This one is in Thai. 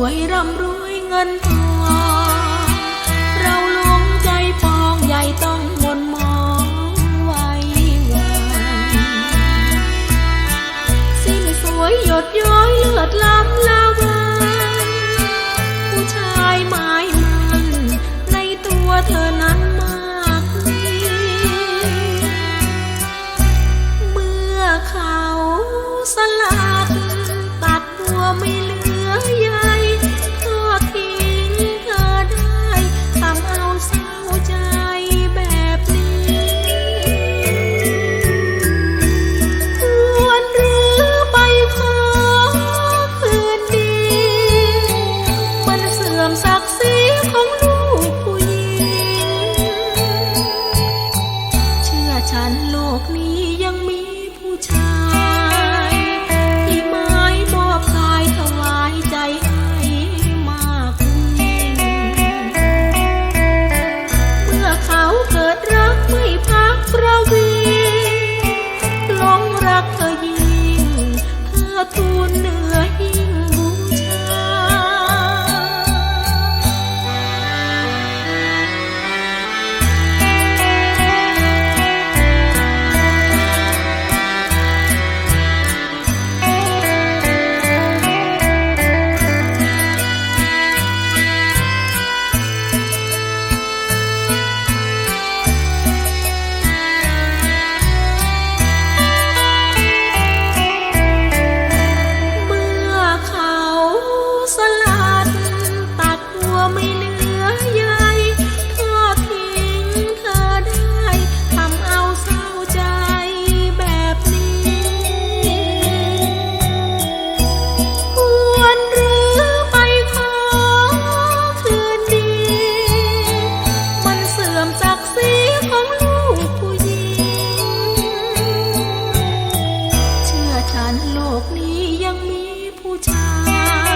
วยร่ำรวยเงินทองเราหลงใจปองใหญ่ต้องมนมองไว้วันสิ้นสวยหยดย้อยเลือดล้ำล้ำ นี้ยังมีผู้ชาย